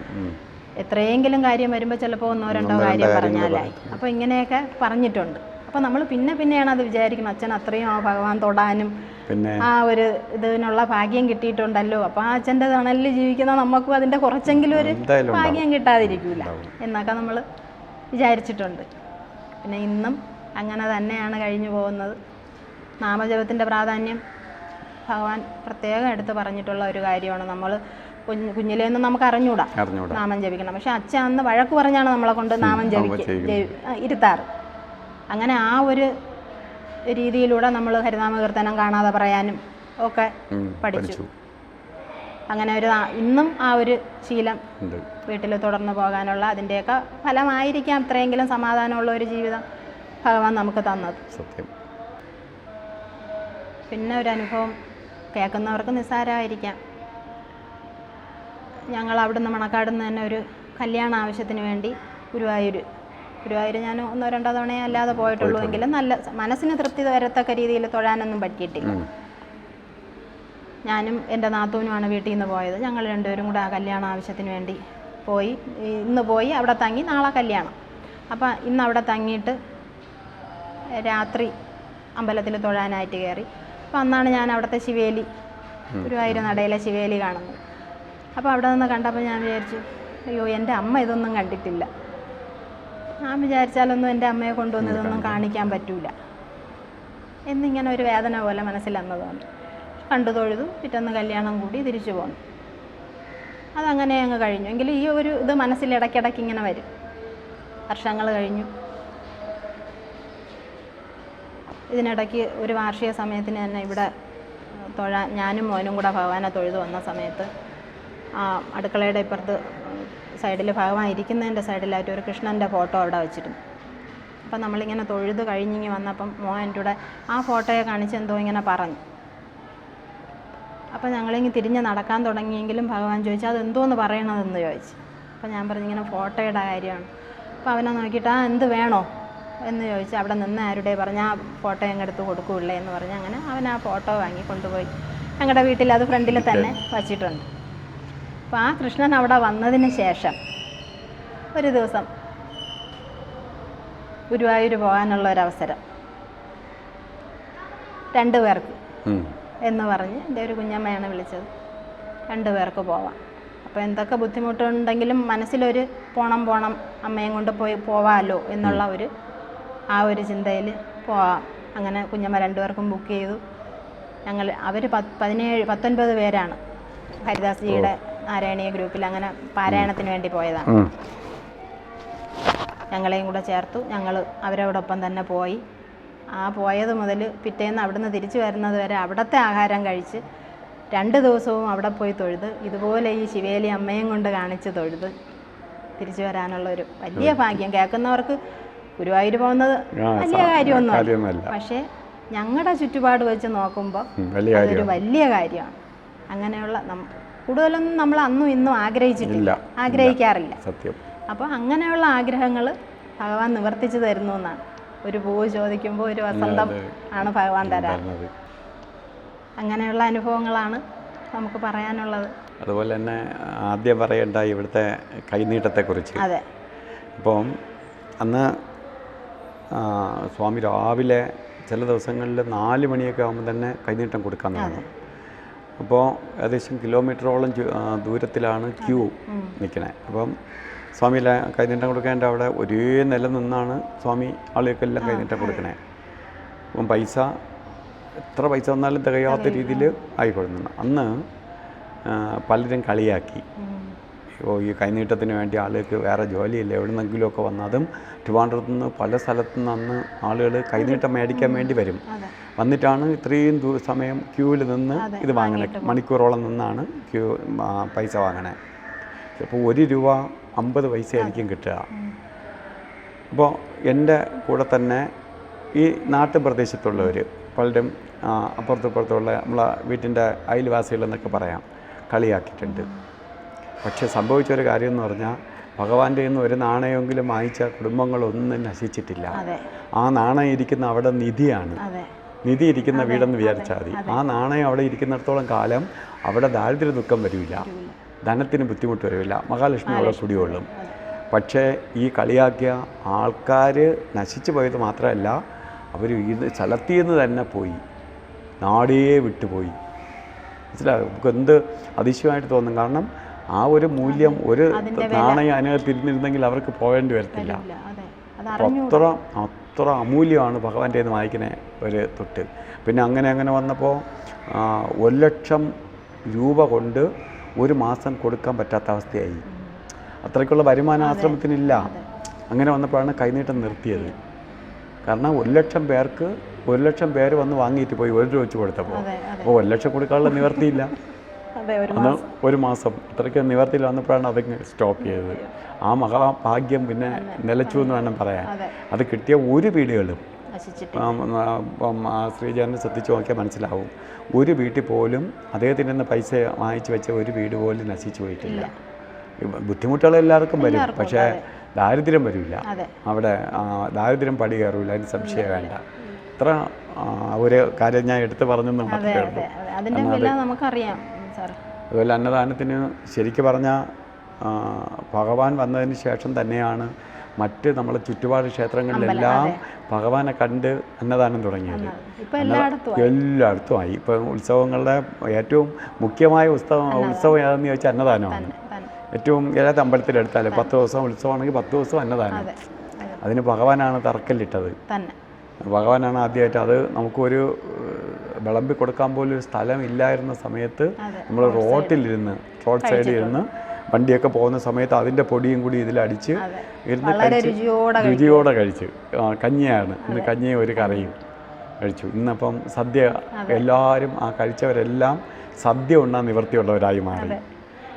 C: എത്രയെങ്കിലും കാര്യം വരുമ്പോൾ ചിലപ്പോൾ ഒന്നോ രണ്ടോ കാര്യം പറഞ്ഞാലായി. അപ്പോൾ ഇങ്ങനെയൊക്കെ പറഞ്ഞിട്ടുണ്ട്. അപ്പോൾ നമ്മൾ പിന്നെ പിന്നെയാണ് അത് വിചാരിക്കുന്നത്. അച്ഛൻ അത്രയും ആ ഭഗവാൻ തൊടാനും
B: പിന്നെ
C: ആ ഒരു ഇതിനുള്ള ഭാഗ്യം കിട്ടിയിട്ടുണ്ടല്ലോ. അപ്പോൾ ആ അച്ഛന്റെ തണലിൽ ജീവിക്കുന്ന നമുക്കും അതിന്റെ കുറച്ചെങ്കിലും ഒരു ഭാഗ്യം
B: കിട്ടാതിരിക്കൂല.
C: എന്നൊക്കെ നമ്മൾ വിചാരിച്ചിട്ടുണ്ട്. പിന്നെ ഇന്നും അങ്ങനെ തന്നെയാണ് കഴിഞ്ഞു പോകുന്നത്. നാമജപത്തിന്റെ പ്രാധാന്യം ഭഗവാൻ പ്രത്യേകം എടുത്ത് പറഞ്ഞിട്ടുള്ള ഒരു കാര്യമാണ്. നമ്മൾ കുഞ്ഞ് കുഞ്ഞിലേന്നും നമുക്ക് അറിഞ്ഞൂടാ. നാമം ജപിക്കണം. പക്ഷെ അച്ഛൻ അന്ന് വഴക്ക് പറഞ്ഞാണ് നമ്മളെ കൊണ്ട് നാമം ജപിക്കുക. ഇരുത്താറ്. അങ്ങനെ ആ ഒരു രീതിയിലൂടെ നമ്മൾ ഹരിനാമ കീർത്തനം കാണാതെ പറയാനും ഒക്കെ പഠിച്ചു. അങ്ങനെ ഒരു ഇന്നും ആ ഒരു ശീലം വീട്ടിൽ തുടർന്ന് പോകാനുള്ള അതിന്റെയൊക്കെ ഫലമായിരിക്കാം അത്രയെങ്കിലും സമാധാനമുള്ള ഒരു ജീവിതം ഭഗവാൻ നമുക്ക് തന്നത്.
B: സത്യം.
C: പിന്നെ ഒരു അനുഭവം കേൾക്കുന്നവർക്ക് നിസ്സാരമായിരിക്കാം. ഞങ്ങൾ അവിടുന്ന് മണക്കാടുന്ന് തന്നെ ഒരു കല്യാണ ആവശ്യത്തിന് വേണ്ടി ഗുരുവായൂർ ഗുരുവായൂർ ഞാൻ ഒന്നോ രണ്ടോ തവണയേ അല്ലാതെ പോയിട്ടുള്ളൂ എങ്കിലും നല്ല മനസ്സിന് തൃപ്തി വരത്തക്ക രീതിയിൽ തൊഴാനൊന്നും പറ്റിയിട്ടില്ല. ഞാനും എന്റെ നാത്തൂനുമാണ് വീട്ടിൽ നിന്ന് പോയത്. ഞങ്ങൾ രണ്ടുപേരും കൂടെ ആ കല്യാണ ആവശ്യത്തിന് വേണ്ടി പോയി. ഇന്ന് പോയി അവിടെ തങ്ങി നാളെ കല്യാണം. അപ്പം ഇന്ന് അവിടെ തങ്ങിയിട്ട് രാത്രി അമ്പലത്തിൽ തൊഴാനായിട്ട് കയറി. അപ്പം അന്നാണ് ഞാൻ അവിടുത്തെ ശിവേലി ഗുരുവായൂർ നടയിലെ ശിവേലി കാണുന്നത്. അപ്പോൾ അവിടെ നിന്ന് കണ്ടപ്പോൾ ഞാൻ വിചാരിച്ചു അയ്യോ എന്റെ അമ്മ ഇതൊന്നും കണ്ടിട്ടില്ല. ഞാൻ വിചാരിച്ചാലൊന്നും എന്റെ അമ്മയെ കൊണ്ടുവന്നതൊന്നും കാണിക്കാൻ പറ്റൂല. എന്നിങ്ങനെ ഒരു വേദന പോലെ മനസ്സിൽ അന്ന് തോന്നി. കണ്ടു തൊഴുതു പിറ്റൊന്ന് കല്യാണം കൂടി തിരിച്ചു പോന്നു. അതങ്ങനെ അങ്ങ് കഴിഞ്ഞു. എങ്കിലും ഈ ഒരു ഇത് മനസ്സിൽ ഇടയ്ക്കിടയ്ക്ക് ഇങ്ങനെ വരും. വർഷങ്ങൾ കഴിഞ്ഞു. ഇതിനിടയ്ക്ക് ഒരു വാർഷിക സമയത്തിന് തന്നെ ഇവിടെ തൊഴാൻ ഞാനും മോനും കൂടെ ഭഗവാനെ തൊഴുതു വന്ന സമയത്ത് ആ അടുക്കളയുടെ ഇപ്പുറത്ത് സൈഡിൽ ഭഗവാൻ ഇരിക്കുന്നതിന്റെ സൈഡിലായിട്ട് ഒരു കൃഷ്ണന്റെ ഫോട്ടോ അവിടെ വെച്ചിരുന്നു. അപ്പം നമ്മളിങ്ങനെ തൊഴുത് കഴിഞ്ഞിങ്ങി വന്നപ്പം മോൻ എന്റെ കൂടെ ആ ഫോട്ടോയെ കാണിച്ച് എന്തോ ഇങ്ങനെ പറഞ്ഞു. അപ്പം ഞങ്ങളിങ്ങനെ തിരിഞ്ഞ് നടക്കാൻ തുടങ്ങിയെങ്കിലും ഭഗവാൻ ചോദിച്ചു അതെന്തോന്ന് പറയണതെന്ന്? ചോദിച്ചു. അപ്പം ഞാൻ പറഞ്ഞു ഇങ്ങനെ ഫോട്ടോയുടെ കാര്യമാണ്. അപ്പോൾ അവനെ നോക്കിയിട്ട് ആ എന്ത് വേണോ? എന്ന് ചോദിച്ചു അവിടെ നിന്ന് ആരുടെ പറഞ്ഞ് ആ ഫോട്ടോ ഞങ്ങൾ എടുത്ത് കൊടുക്കൂല്ലേ എന്ന് പറഞ്ഞ് അങ്ങനെ അവൻ ആ ഫോട്ടോ വാങ്ങി കൊണ്ടുപോയി. ഞങ്ങളുടെ വീട്ടിൽ അത് ഫ്രണ്ടിൽ തന്നെ വച്ചിട്ടുണ്ട്. അപ്പോൾ ആ കൃഷ്ണൻ അവിടെ വന്നതിന് ശേഷം ഒരു ദിവസം ഗുരുവായൂർ പോകാനുള്ള ഒരവസരം രണ്ടു പേർക്ക് എന്ന് പറഞ്ഞ് എന്റെ ഒരു കുഞ്ഞമ്മയാണ് വിളിച്ചത്. രണ്ടു പേർക്ക് പോവാം. അപ്പോൾ എന്തൊക്കെ ബുദ്ധിമുട്ടുണ്ടെങ്കിലും മനസ്സിലൊരു പോണം പോണം അമ്മയും കൊണ്ട് പോയി പോവാമല്ലോ എന്നുള്ള ഒരു ആ ഒരു ചിന്തയിൽ പോവാം. അങ്ങനെ കുഞ്ഞമ്മ രണ്ടുപേർക്കും ബുക്ക് ചെയ്തു. ഞങ്ങൾ അവർ പത്ത് പതിനേഴ് പത്തൊൻപത് പേരാണ്. ഹരിദാസ്ജിയുടെ നാരായണീയ ഗ്രൂപ്പിൽ അങ്ങനെ പാരായണത്തിന് വേണ്ടി പോയതാണ് ഞങ്ങളെയും കൂടെ ചേർത്തു. ഞങ്ങൾ അവരോടൊപ്പം തന്നെ പോയി. ആ പോയത് മുതൽ പിറ്റേന്ന് അവിടുന്ന് തിരിച്ചു വരുന്നത് വരെ അവിടുത്തെ ആഹാരം കഴിച്ച് രണ്ട് ദിവസവും അവിടെ പോയി തൊഴുത്. ഇതുപോലെ ഈ ശിവേലി അമ്മയും കൊണ്ട് കാണിച്ച് തൊഴുത്. തിരിച്ചു വരാനുള്ള ഒരു വലിയ ഭാഗ്യം. കേൾക്കുന്നവർക്ക് ഗുരുവായൂർ പോകുന്നത് വലിയ
B: കാര്യമൊന്നും
C: കാര്യമൊന്നുമല്ല. പക്ഷേ ഞങ്ങളുടെ ചുറ്റുപാട് വെച്ച് നോക്കുമ്പോൾ അതൊരു വലിയ കാര്യമാണ്. അങ്ങനെയുള്ള കൂടുതലൊന്നും നമ്മൾ അന്നും ഇന്നും ആഗ്രഹിച്ചിട്ടില്ല. ആഗ്രഹിക്കാറില്ല.
B: സത്യം.
C: അപ്പോൾ അങ്ങനെയുള്ള ആഗ്രഹങ്ങൾ ഭഗവാൻ നിവർത്തിച്ചു തരുന്നു എന്നാണ്. ഒരു പൂവ് ചോദിക്കുമ്പോൾ ഒരു വസന്തം ആണ് ഭഗവാൻ തരാറ്. അങ്ങനെയുള്ള അനുഭവങ്ങളാണ് നമുക്ക് പറയാനുള്ളത്.
B: അതുപോലെ തന്നെ ആദ്യം പറയേണ്ട ഇവിടുത്തെ കൈനീട്ടത്തെക്കുറിച്ച്.
C: അതെ.
B: അപ്പം അന്ന് സ്വാമി രാവിലെ ചില ദിവസങ്ങളിൽ നാല് മണിയൊക്കെ ആകുമ്പോൾ തന്നെ കൈനീട്ടം കൊടുക്കാൻ തുടങ്ങും. അപ്പോൾ ഏകദേശം കിലോമീറ്ററോളം ദൂരത്തിലാണ് ക്യൂ നിൽക്കണേ. അപ്പം സ്വാമി കൈനീട്ടം കൊടുക്കേണ്ട അവിടെ ഒരേ നില നിന്നാണ് സ്വാമി ആളുകൾക്കെല്ലാം കൈനീട്ടം കൊടുക്കണേ. അപ്പം പൈസ എത്ര പൈസ വന്നാലും തികയാത്ത രീതിയിൽ ആയിക്കൊള്ളുന്നു. അന്ന് പലരും കളിയാക്കി. ഓ ഈ കൈനീട്ടത്തിന് വേണ്ടി ആളുകൾക്ക് വേറെ ജോലിയില്ല. എവിടെ നിന്നെങ്കിലുമൊക്കെ വന്ന് അതും ട്രിവാൻഡ്രത്ത് നിന്ന് പല സ്ഥലത്തു നിന്ന് അന്ന് ആളുകൾ കൈനീട്ടം മേടിക്കാൻ വേണ്ടി വരും. വന്നിട്ടാണ് ഇത്രയും സമയം ക്യൂവിൽ നിന്ന് ഇത് വാങ്ങണേ മണിക്കൂറോളം നിന്നാണ് ക്യൂ പൈസ വാങ്ങണേ ചിലപ്പോൾ ഒരു രൂപ അമ്പത് പൈസ ആയിരിക്കും കിട്ടുക. അപ്പോൾ എന്റെ കൂടെ തന്നെ ഈ നാട്ടുപ്രദേശത്തുള്ളവർ പലരും ആ, അപ്പുറത്തും ഇപ്പുറത്തുള്ള നമ്മളെ വീട്ടിന്റെ അയൽവാസികളെന്നൊക്കെ പറയാം കളിയാക്കിയിട്ടുണ്ട്. പക്ഷെ സംഭവിച്ചൊരു കാര്യം എന്ന് പറഞ്ഞാൽ ഭഗവാന്റെ നിന്ന് ഒരു നാണയമെങ്കിലും വാങ്ങിച്ച കുടുംബങ്ങളൊന്നും നശിച്ചിട്ടില്ല. ആ നാണയം ഇരിക്കുന്ന അവിടെ നിധിയാണ്. നിധി ഇരിക്കുന്ന വീടെന്ന് വിചാരിച്ചാൽ മതി. ആ നാണയം അവിടെ ഇരിക്കുന്നിടത്തോളം കാലം അവിടെ ദാരിദ്ര്യ ദുഃഖം വരില്ല ധനത്തിന് ബുദ്ധിമുട്ട് വരില്ല മഹാലക്ഷ്മി അവിടെ കുടികൊള്ളും. പക്ഷേ ഈ കളിയാക്കിയ ആൾക്കാർ നശിച്ചു പോയത് മാത്രമല്ല അവർ ഇത് സ്ഥലത്തിൽ നിന്ന് തന്നെ പോയി. നാടേ വിട്ടുപോയി. മനസ്സിലാകും നമുക്ക് എന്ത് അതിശയമായിട്ട് തോന്നും? കാരണം ആ ഒരു മൂല്യം ഒരു നാണയം അതിനകത്ത് ഇരുന്നിരുന്നെങ്കിൽ അവർക്ക് പോകേണ്ടി വരത്തില്ല. അത്ര അത്ര അമൂല്യമാണ് ഭഗവാന്റെ നിന്ന് വായിക്കുന്നത് ഒരു തൊട്ടിൽ. പിന്നെ അങ്ങനെ അങ്ങനെ വന്നപ്പോൾ ഒരു ലക്ഷം രൂപ കൊണ്ട് ഒരു മാസം കൊടുക്കാൻ പറ്റാത്ത അവസ്ഥയായി. അത്രയ്ക്കുള്ള വരുമാന ആശ്രമത്തിനില്ല. അങ്ങനെ വന്നപ്പോഴാണ് കൈനീട്ടം നിർത്തിയത്. കാരണം ഒരു ലക്ഷം പേർക്ക് ഒരു ലക്ഷം പേര് വന്ന് വാങ്ങിയിട്ട് പോയി ഒരു രൂപ വെച്ച് കൊടുത്തപ്പോൾ അപ്പോൾ ഒരു ലക്ഷം കൊടുക്കാനുള്ള നിവർത്തിയില്ല. അന്ന് ഒരു മാസം. അത്രയ്ക്ക് നിവർത്തിയിൽ വന്നപ്പോഴാണ് അതങ്ങ് സ്റ്റോപ്പ് ചെയ്തത്. ആ മഹാഭാഗ്യം പിന്നെ നിലച്ചു എന്ന് വേണം പറയാൻ.
C: അതെ.
B: കിട്ടിയ ഒരു വീടുകളും ശ്രീജാനെ ശ്രദ്ധിച്ച് നോക്കിയാൽ മനസ്സിലാവും. ഒരു വീട്ടിൽ പോലും അദ്ദേഹത്തിന്റെ നിന്ന് പൈസ വാങ്ങിച്ചു വെച്ച ഒരു വീട് പോലും നശിച്ചു പോയിട്ടില്ല. ബുദ്ധിമുട്ടുകൾ എല്ലാവർക്കും വരും. പക്ഷേ ദാരിദ്ര്യം വരില്ല. അവിടെ ദാരിദ്ര്യം പടി കയറില്ല അതിന് സംശയം വേണ്ട. ഇത്ര ഒരു കാര്യം ഞാൻ എടുത്തു
C: പറഞ്ഞു
B: മാത്രമേ ഉള്ളൂ.
C: അതിന്റെ വില നമുക്കറിയാം.
B: അതുപോലെ അന്നദാനത്തിന് ശരിക്ക് പറഞ്ഞാൽ ഭഗവാൻ വന്നതിന് ശേഷം തന്നെയാണ് മറ്റ് നമ്മളെ ചുറ്റുപാട് ക്ഷേത്രങ്ങളിലെല്ലാം ഭഗവാനെ കണ്ട് അന്നദാനം തുടങ്ങിയത്.
C: എല്ലായിടത്തും
B: ആയി. ഇപ്പം ഉത്സവങ്ങളുടെ ഏറ്റവും മുഖ്യമായ ഉത്സവം ഉത്സവം ഏതെന്ന് ചോദിച്ചാൽ അന്നദാനമാണ്. ഏറ്റവും ഏതാത്ത അമ്പലത്തിലെടുത്താലും പത്ത് ദിവസം ഉത്സവമാണെങ്കിൽ പത്ത് ദിവസം അന്നദാനം.
C: അതെ അതെ.
B: അതിന് ഭഗവാനാണ് തറക്കല്ലിട്ടത്. ഭഗവാനാണ് ആദ്യമായിട്ട് അത് നമുക്കൊരു വിളമ്പി കൊടുക്കാൻ പോലും ഒരു സ്ഥലം ഇല്ലായിരുന്ന സമയത്ത്. നമ്മൾ റോട്ടിലിരുന്ന് റോഡ് സൈഡിൽ ഇരുന്ന് വണ്ടിയൊക്കെ പോകുന്ന സമയത്ത് അതിന്റെ പൊടിയും കൂടി ഇതിലടിച്ച് ഇരുന്ന്
C: രുചിയോടെ
B: കഴിച്ച്. രുചിയോടെ കഞ്ഞിയാണ്. ഇന്ന് കഞ്ഞിയും ഒരു കറിയും കഴിച്ചു. ഇന്നപ്പം സദ്യ എല്ലാവരും ആ കഴിച്ചവരെല്ലാം സദ്യ ഉണ്ണാൻ നിവൃത്തിയുള്ളവരായി മാറി.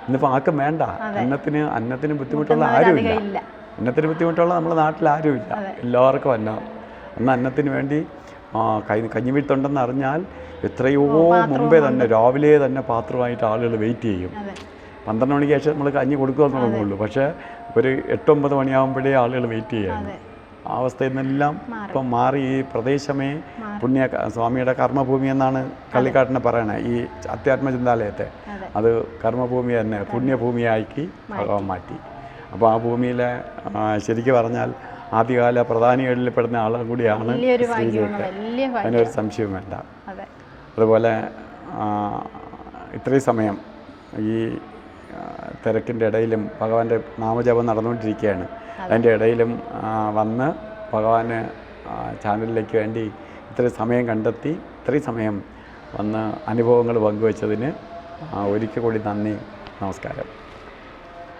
B: ഇന്നിപ്പോൾ ആർക്കും വേണ്ട. അന്നത്തിന് അന്നത്തിന് ബുദ്ധിമുട്ടുള്ള ആരുമില്ല. അന്നത്തിന് ബുദ്ധിമുട്ടുള്ള നമ്മുടെ നാട്ടിൽ ആരുമില്ല. എല്ലാവർക്കും അന്നം. അന്ന് അന്നത്തിന് വേണ്ടി ആ, കൈ കഞ്ഞിവീട്ടുണ്ടെന്ന് അറിഞ്ഞാൽ എത്രയോ മുമ്പേ തന്നെ രാവിലെ തന്നെ പാത്രമായിട്ട് ആളുകൾ വെയിറ്റ് ചെയ്യും. പന്ത്രണ്ട് മണിക്ക് ശേഷം നമ്മൾ കഞ്ഞി കൊടുക്കുക തുടങ്ങുള്ളൂ പക്ഷേ ഒരു എട്ടൊമ്പത് മണിയാകുമ്പോഴേ ആളുകൾ വെയിറ്റ് ചെയ്യാണ് ആ അവസ്ഥയിൽ നിന്നെല്ലാം ഇപ്പം മാറി ഈ പ്രദേശമേ പുണ്യ സ്വാമിയുടെ കർമ്മഭൂമി എന്നാണ് കള്ളിക്കാട്ടിനെ പറയണേ. ഈ അത്യാത്മചിന്താലയത്തെ.
C: അതെ.
B: കർമ്മഭൂമി തന്നെ പുണ്യഭൂമിയാക്കി ഭഗവാൻ മാറ്റി. അപ്പോൾ ആ ഭൂമിയിലെ ശരിക്കും പറഞ്ഞാൽ ആദ്യകാല പ്രധാനികളിൽ പെടുന്ന ആളും കൂടിയാണ് അതിനൊരു സംശയം വേണ്ട.
C: അതെ.
B: അതുപോലെ ഇത്രയും സമയം ഈ തിരക്കിന്റെ ഇടയിലും ഭഗവാന്റെ നാമജപം നടന്നുകൊണ്ടിരിക്കുകയാണ്. അതിന്റെ ഇടയിലും വന്ന് ഭഗവാന് ചാനലിലേക്ക് വേണ്ടി ഇത്രയും സമയം കണ്ടെത്തി ഇത്രയും സമയം വന്ന് അനുഭവങ്ങൾ പങ്കുവച്ചതിന് ഒരിക്കൽ കൂടി നന്ദി നമസ്കാരം.